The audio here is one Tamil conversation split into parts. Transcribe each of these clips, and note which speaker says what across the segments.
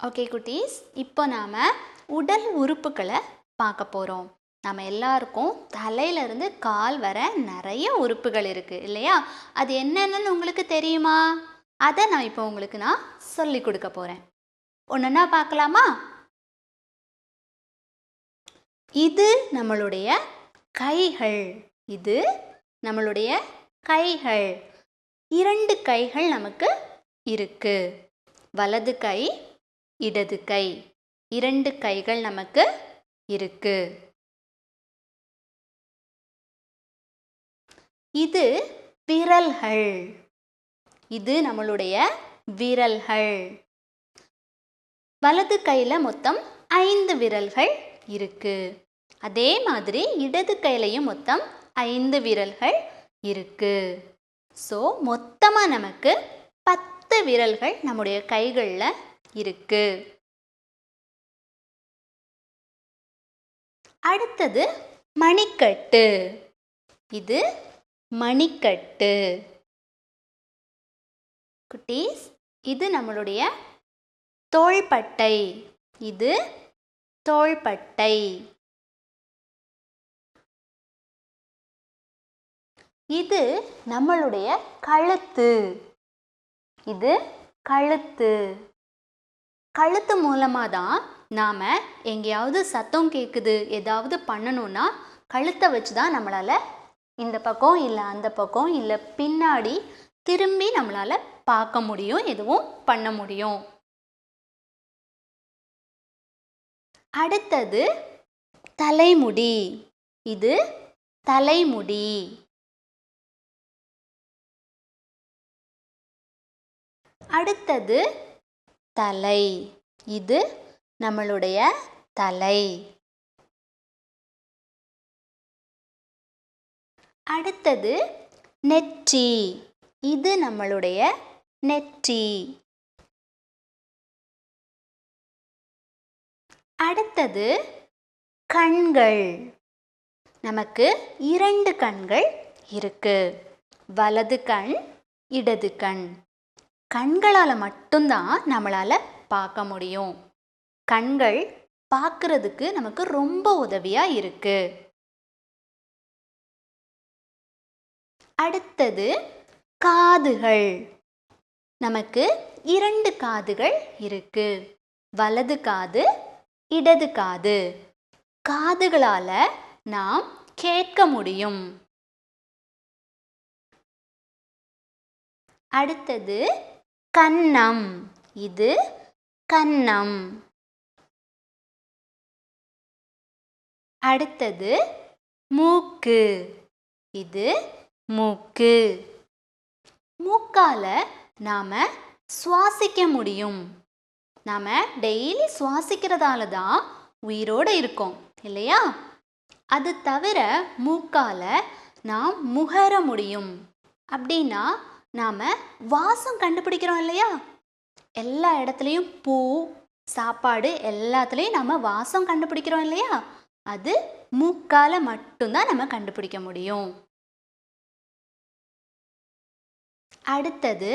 Speaker 1: ஓகே குட்டீஸ் இப்போ நாம் உடல் உறுப்புகளை பார்க்க போகிறோம் நம்ம எல்லாருக்கும் தலையிலேருந்து கால் வர நிறைய உறுப்புகள் இருக்குது இல்லையா? அது என்னென்னு உங்களுக்கு தெரியுமா? அதை நான் இப்போ உங்களுக்கு நான் சொல்லி கொடுக்க போகிறேன் ஒன்றுன்னா பார்க்கலாமா? இது நம்மளுடைய கைகள். இது நம்மளுடைய கைகள். இரண்டு கைகள் நமக்கு இருக்கு. வலது கை இடது கை. இரண்டு கைகள் நமக்கு இருக்கு. இது விரல்கள். இது நம்மளுடைய விரல்கள். வலது கையில் மொத்தம் ஐந்து விரல்கள் இருக்கு. அதே மாதிரி இடது கையிலையும் மொத்தம் ஐந்து விரல்கள் இருக்கு. ஸோ மொத்தமாக நமக்கு பத்து விரல்கள் நம்முடைய கைகளில் இருக்கு. அடுத்தது மணிக்கட்டு. இது மணிக்கட்டு. குட்டீஸ் இது நம்மளுடைய தோள்பட்டை. இது தோள்பட்டை. இது நம்மளுடைய கழுத்து. இது கழுத்து. கழுத்து மூலமாக தான் நாம் எங்கேயாவது சத்தம் கேட்குது ஏதாவது பண்ணணும்னா கழுத்தை வச்சு தான் நம்மளால் இந்த பக்கம் இல்லை அந்த பக்கம் இல்லை பின்னாடி திரும்பி நம்மளால் பார்க்க முடியும் எதுவும் பண்ண முடியும். அடுத்தது தலைமுடி. இது தலைமுடி. அடுத்தது தலை. இது நம்மளுடைய தலை. அடுத்தது நெற்றி. இது நம்மளுடைய நெற்றி. அடுத்தது கண்கள். நமக்கு இரண்டு கண்கள் இருக்கு. வலது கண் இடது கண். கண்களால் மட்டும்தான் நம்மளால் பார்க்க முடியும். கண்கள் பார்க்கறதுக்கு நமக்கு ரொம்ப உதவியாக இருக்குது அடுத்தது காதுகள். நமக்கு இரண்டு காதுகள் இருக்கு. வலது காது இடது காது. காதுகளால் நாம் கேட்க முடியும். அடுத்தது கன்னம் இது கன்னம் அடுத்தது மூக்கு. இது மூக்கு. மூக்கால நாம சுவாசிக்க முடியும். நாம டெய்லி சுவாசிக்கிறதால தான் உயிரோடு இருக்கோம் இல்லையா? அது தவிர மூக்கால நாம் முகர முடியும். அப்படின்னா நாம் வாசம் கண்டுபிடிக்கிறோம் இல்லையா? எல்லா இடத்துலையும் பூ சாப்பாடு எல்லாத்துலேயும் நம்ம வாசம் கண்டுபிடிக்கிறோம் இல்லையா? அது மூக்கால மட்டும்தான் நம்ம கண்டுபிடிக்க முடியும். அடுத்தது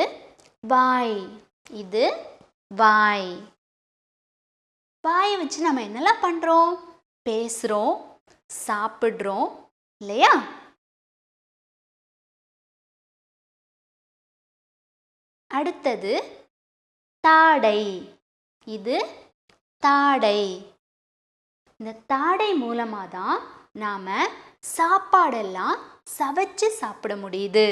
Speaker 1: வாய். இது வாய். வாயை வச்சு நம்ம என்னெல்லாம் பண்ணுறோம் பேசுகிறோம் சாப்பிட்றோம் இல்லையா? அடுத்தது தாடை. இது தாடை. இந்த தாடை மூலமாக தான் நாம் சாப்பாடெல்லாம் சவைச்சு சாப்பிட முடியுது.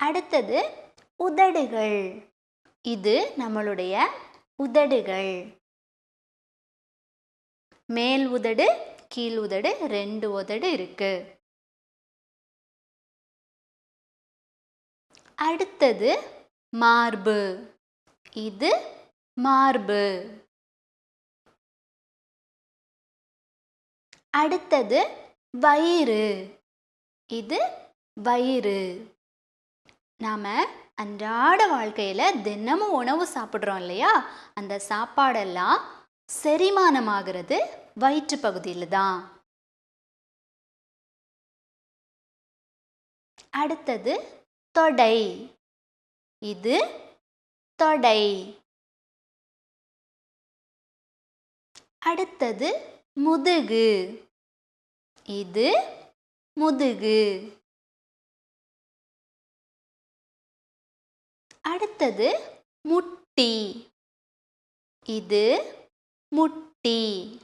Speaker 1: அடுத்தது உதடுகள். இது நம்மளுடைய உதடுகள். மேல் உதடு கீழ் உதடு ரெண்டு உதடு இருக்குது அடுத்தது மார்பு. இது மார்பு. அடுத்தது வயிறு. இது வயிறு. நாம் அன்றாட வாழ்க்கையில் தினமும் உணவு சாப்பிட்றோம் இல்லையா? அந்த சாப்பாடெல்லாம் செரிமானமாகிறது வயிற்று பகுதியில் தான். அடுத்தது தொடை. இது தொடை. அடுத்தது முதுகு. இது முதுகு. அடுத்தது முட்டி. இது முட்டி.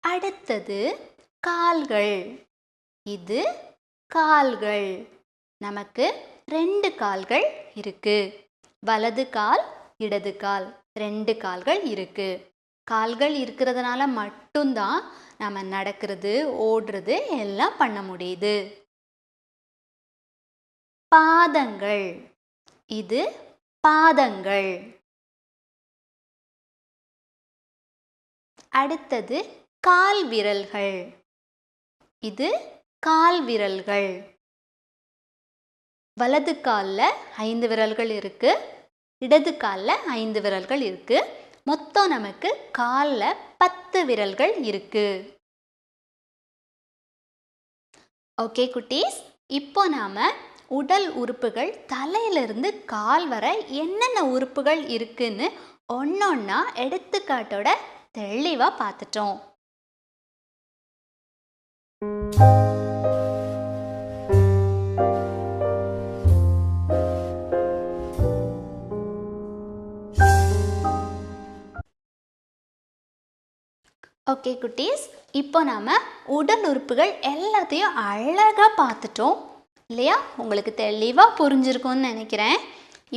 Speaker 1: அடுத்தது கால்கள். இது கால்கள். நமக்கு ரெண்டு கால்கள் இருக்கு. வலது கால் இடது கால். ரெண்டு கால்கள் இருக்கு. கால்கள் இருக்கிறதுனால மட்டும்தான் நம்ம நடக்கிறது ஓடுறது எல்லாம் பண்ண முடியுது. பாதங்கள். இது பாதங்கள். அடுத்தது கால் விரல்கள். இது கால் விரல்கள் வலது காலில் ஐந்து விரல்கள் இருக்குது இடது காலில் ஐந்து விரல்கள் இருக்குது மொத்தம் நமக்கு காலில் பத்து விரல்கள் இருக்குது ஓகே குட்டீஸ். இப்போ நாம் உடல் உறுப்புகள் தலையிலிருந்து கால் வர என்னென்ன உறுப்புகள் இருக்குன்னு ஒன்னொன்னா எடுத்துக்காட்டோட தெளிவாக பார்த்துட்டோம். ஓகே குட்டீஸ். இப்போ நாம் உடல் உறுப்புகள் எல்லாத்தையும் அழகாக பார்த்துட்டோம். இல்லையா? உங்களுக்கு தெளிவாக புரிஞ்சிருக்கும்னு நினைக்கிறேன்.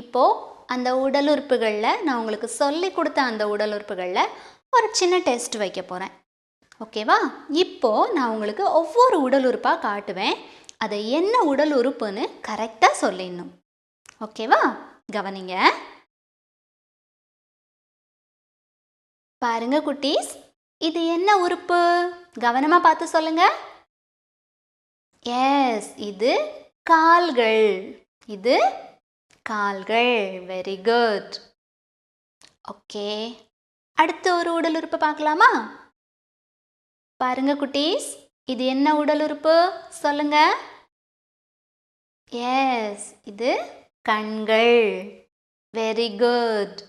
Speaker 1: இப்போது அந்த உடல் உறுப்புகளில் நான் உங்களுக்கு சொல்லி கொடுத்த அந்த உடல் உறுப்புகளில் ஒரு சின்ன டெஸ்ட் வைக்க போகிறேன் ஓகேவா இப்போது நான் உங்களுக்கு ஒவ்வொரு உடல் உறுப்பாக காட்டுவேன். அதை என்ன உடல் உறுப்புன்னு கரெக்டாக சொல்லிடணும். ஓகேவா கவனிங்க. பாருங்க குட்டீஸ். இது என்ன உறுப்பு? கவனமா பார்த்து சொல்லுங்க. எஸ் இது கால்கள். இது கால்கள். வெரி குட் ஓகே அடுத்த ஒரு உடல் உறுப்பு பார்க்கலாமா? பாருங்க குட்டீஸ் இது என்ன உடல் உறுப்பு? சொல்லுங்க. எஸ் இது கண்கள். வெரி குட்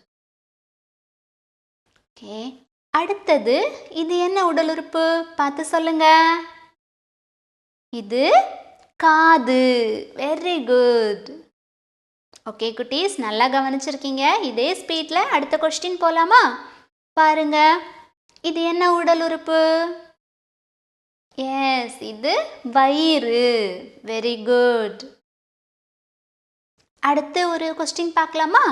Speaker 1: ஓகே அடுத்தது இது என்ன உடல் உறுப்பு? பார்த்து சொல்லுங்க. இது காது. வெரி குட் ஓகே குட்டீஸ் நல்லா கவனிச்சிருக்கீங்க. இதே ஸ்பீடில் அடுத்த கொஸ்டின் போலாமா? பாருங்க. இது என்ன உடல் உறுப்பு? எஸ் இது வயிறு. வெரி குட் அடுத்து ஒரு கொஸ்டின் பார்க்கலாமா?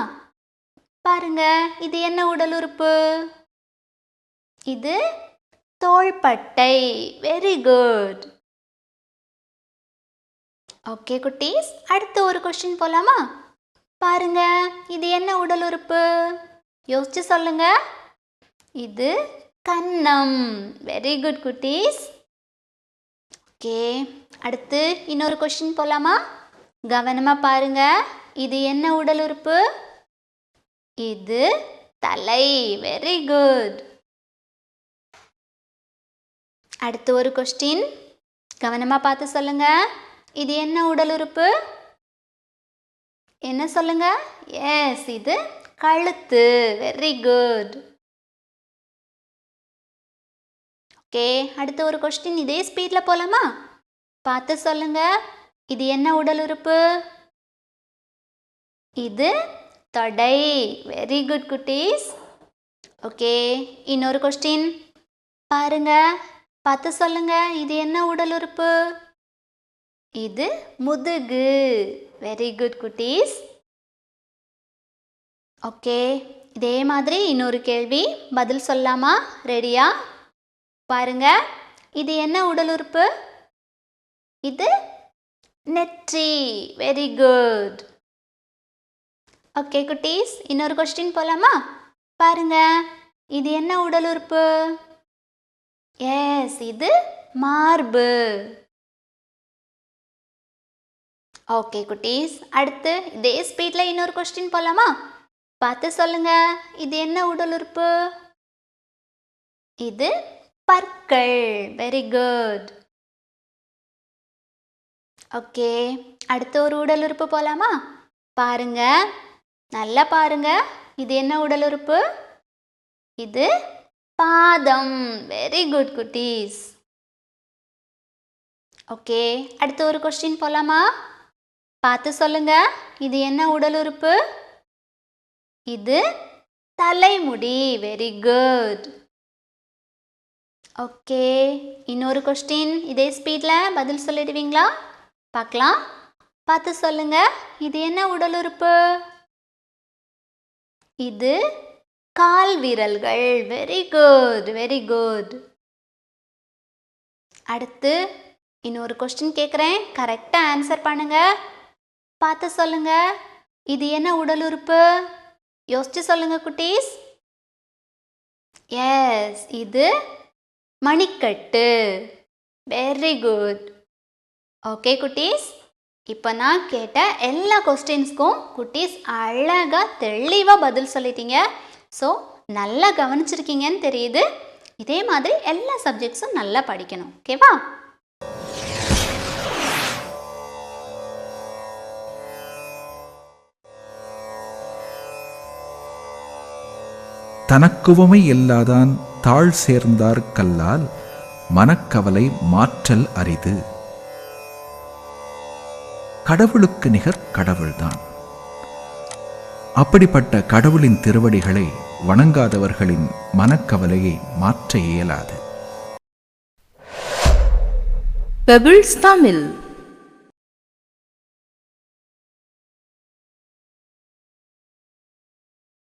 Speaker 1: பாருங்க. இது என்ன உடல் உறுப்பு? இது தோள்பட்டை. வெரி குட் ஓகே குட்டீஸ் அடுத்து ஒரு கொஸ்டின் போலாமா? பாருங்க இது என்ன உடல் உறுப்பு? யோசிச்சு சொல்லுங்க. இது கன்னம் வெரி குட் குட்டீஸ். ஓகே அடுத்து இன்னொரு கொஸ்டின் போலாமா? கவனமா பாருங்க இது என்ன உடல் உறுப்பு? இது தலை. வெரி குட் அடுத்து ஒரு கொஸ்டின் கவனமாக பார்த்து சொல்லுங்க. இது என்ன உடல் உறுப்பு? என்ன சொல்லுங்க? எஸ் இது கழுத்து. வெரி குட் ஓகே அடுத்து ஒரு கொஸ்டின் இதே ஸ்பீடில் போகலாமா பார்த்து சொல்லுங்க. இது என்ன உடல் உறுப்பு? இது தொடை. வெரி குட் குட்டீஸ். ஓகே இன்னொரு கொஸ்டின் பாருங்க. பார்த்து சொல்லுங்க. இது என்ன உடல் உறுப்பு? இது முதுகு. வெரி குட் குட்டீஸ். ஓகே. இதே மாதிரி இன்னொரு கேள்வி. பதில் சொல்லலாமா ரெடியா பாருங்க. இது என்ன உடல் உறுப்பு? இது நெற்றி. வெரி குட் ஓகே குட்டீஸ். இன்னொரு கொஸ்டின் போலாமா? பாருங்க. இது என்ன உடல் உறுப்பு? எஸ் இது மார்பு. ஓகே குட்டீஸ். அடுத்து இதே ஸ்பீடில் இன்னொரு கொஸ்டின் போலாமா? பார்த்து சொல்லுங்க. இது என்ன உடல் உறுப்பு? இது பற்கள். வெரி குட் ஓகே அடுத்த ஒரு உடல் உறுப்பு போலாமா? பாருங்க. நல்லா பாருங்க. இது என்ன உடல் உறுப்பு? இது பாதம். வெரி குட் குட்டீஸ். ஓகே அடுத்த ஒரு கொஸ்டின் போலாமா? பார்த்து சொல்லுங்க. இது என்ன உடல் உறுப்பு? இது தலைமுடி. வெரி குட் ஓகே இன்னொரு கொஸ்டின் இதே ஸ்பீடில் பதில் சொல்லிடுவீங்களா? பார்க்கலாம். பார்த்து சொல்லுங்க. இது என்ன உடல் உறுப்பு? இது கால் விரல்கள் வெரி குட் வெரி குட் அடுத்து இன்னொரு கொஸ்டின் கேட்குறேன் கரெக்டாக ஆன்சர் பண்ணுங்க. பார்த்து சொல்லுங்க. இது என்ன உடல் உறுப்பு? யோசிச்சு சொல்லுங்க குட்டீஸ். எஸ் இது மணிக்கட்டு. வெரி குட் ஓகே குட்டீஸ். இப்போ நான் கேட்ட எல்லா கொஸ்டின்ஸ்க்கும் குட்டீஸ் அழகாக தெளிவாக பதில் சொல்லிட்டீங்க. ஸோ நல்லா கவனிச்சிருக்கீங்கன்னு தெரியுது. இதே மாதிரி எல்லா சப்ஜெக்ட்ஸும் நல்லா படிக்கணும். ஓகேவா
Speaker 2: தனக்குவமை இல்லாதான் தாழ் சேர்ந்தார் கல்லால் மனக்கவலை மாற்றல் அரிது. கடவுளுக்கு நிகர் கடவுள்தான். அப்படிப்பட்ட கடவுளின் திருவடிகளை வணங்காதவர்களின் மனக்கவலையை மாற்ற இயலாது.
Speaker 3: பெபிள்ஸ் தமிழ்